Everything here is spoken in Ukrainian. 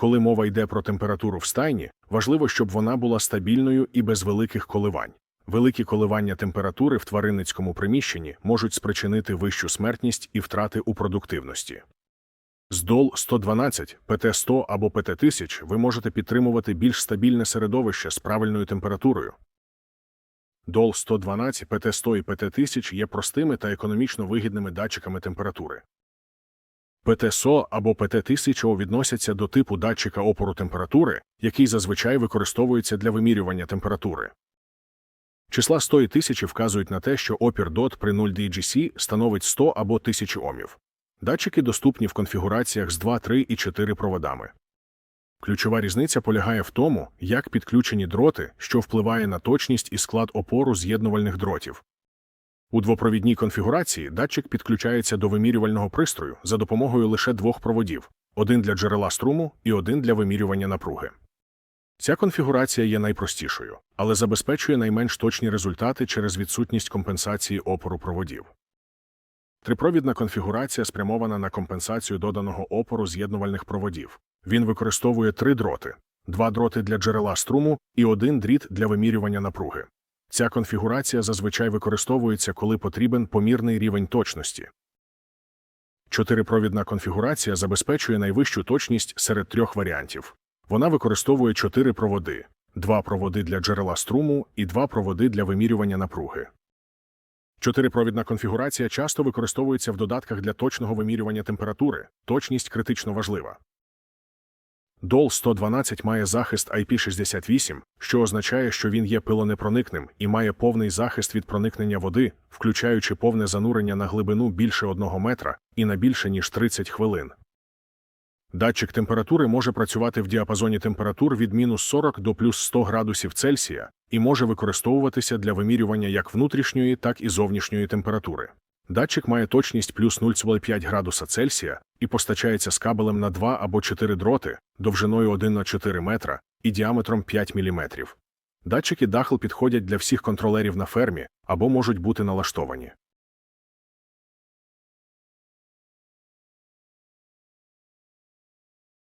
Коли мова йде про температуру в стайні, важливо, щоб вона була стабільною і без великих коливань. Великі коливання температури в тваринницькому приміщенні можуть спричинити вищу смертність і втрати у продуктивності. З ДОЛ 112, ПТ-100 або ПТ-1000 ви можете підтримувати більш стабільне середовище з правильною температурою. ДОЛ 112, ПТ-100 і ПТ-1000 є простими та економічно вигідними датчиками температури. ПТ-100 або ПТ-1000 відносяться до типу датчика опору температури, який зазвичай використовується для вимірювання температури. Числа 100 і 1000 вказують на те, що опір DOT при 0 DGC становить 100 або 1000 омів. Датчики доступні в конфігураціях з 2, 3 і 4 проводами. Ключова різниця полягає в тому, як підключені дроти, що впливає на точність і склад опору з'єднувальних дротів. У двопровідній конфігурації датчик підключається до вимірювального пристрою за допомогою лише двох проводів один для джерела струму і один для вимірювання напруги. Ця конфігурація є найпростішою, але забезпечує найменш точні результати через відсутність компенсації опору проводів. Трипровідна конфігурація спрямована на компенсацію доданого опору з'єднувальних проводів. Він використовує три дроти: два дроти для джерела струму і один дріт для вимірювання напруги. Ця конфігурація зазвичай використовується, коли потрібен помірний рівень точності. Чотирипровідна конфігурація забезпечує найвищу точність серед трьох варіантів. Вона використовує чотири проводи: два проводи для джерела струму і два проводи для вимірювання напруги. Чотирипровідна конфігурація часто використовується в додатках для точного вимірювання температури. Точність критично важлива. DOL 112 має захист IP68, що означає, що він є пилонепроникним і має повний захист від проникнення води, включаючи повне занурення на глибину більше 1 метра і на більше ніж 30 хвилин. Датчик температури може працювати в діапазоні температур від мінус 40 до плюс 100 градусів Цельсія і може використовуватися для вимірювання як внутрішньої, так і зовнішньої температури. Датчик має точність плюс 0,5 градуса Цельсія і постачається з кабелем на 2 або 4 дроти довжиною 1 на 4 метра і діаметром 5 мм. Датчики дахл підходять для всіх контролерів на фермі або можуть бути налаштовані.